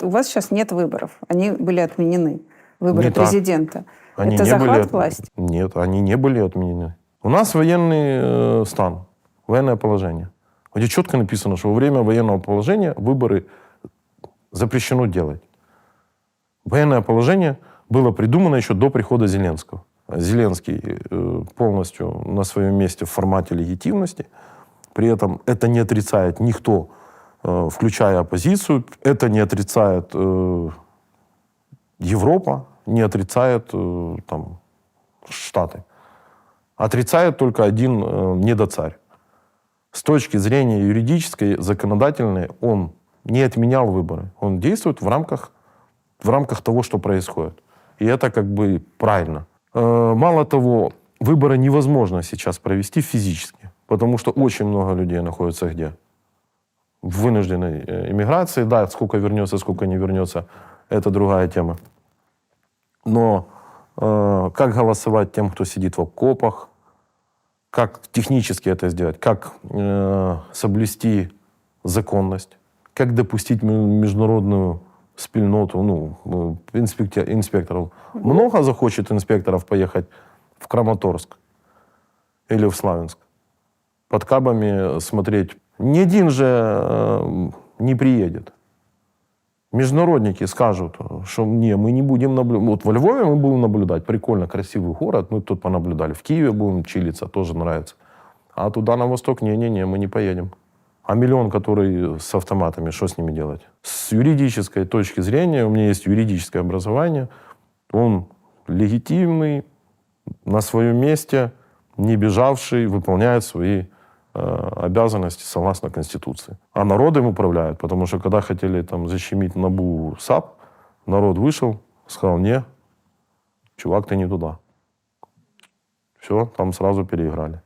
У вас сейчас нет выборов. Они были отменены. Выборы Не так. президента. Они Это не захват были власти? Нет, они не были отменены. У нас военный э, стан, военное положение. Где четко написано, что во время военного положения выборы запрещено делать. Военное положение было придумано еще до прихода Зеленского. Зеленский э, полностью на своем месте в формате легитимности. При этом это не отрицает никто, включая оппозицию. Это не отрицает э, Европа, не отрицает э, там, Штаты. Отрицает только один э, недоцарь. С точки зрения юридической, законодательной, он не отменял выборы. Он действует в рамках, в рамках того, что происходит. И это как бы правильно. Э, Мало того, выборы невозможно сейчас провести физически, потому что очень много людей находится где? Вынужденной э, иммиграции. Да, сколько вернется, сколько не вернется, это другая тема. Но э, как голосовать тем, кто сидит в окопах, как технически это сделать, как э, соблюсти законность, как допустить международную спільноту, ну, э, инспектор, инспекторов. Много захочет инспекторов поехать в Краматорск или в Славянск под кабами смотреть. Ни один же э, не приедет. Международники скажут, что не, мы не будем наблюдать. Вот во Львове мы будем наблюдать. Прикольно, красивый город. Мы тут понаблюдали. В Киеве будем чилиться, тоже нравится. А туда на восток, не-не-не, мы не поедем. А миллион, который с автоматами, что с ними делать? С юридической точки зрения, у меня есть юридическое образование, он легитимный, на своем месте, не бежавший, выполняет свои обязанности согласно Конституции. А народ им управляет, потому что когда хотели там защемить НАБУ САП, народ вышел, сказал, не, чувак, ты не туда. Все, там сразу переиграли.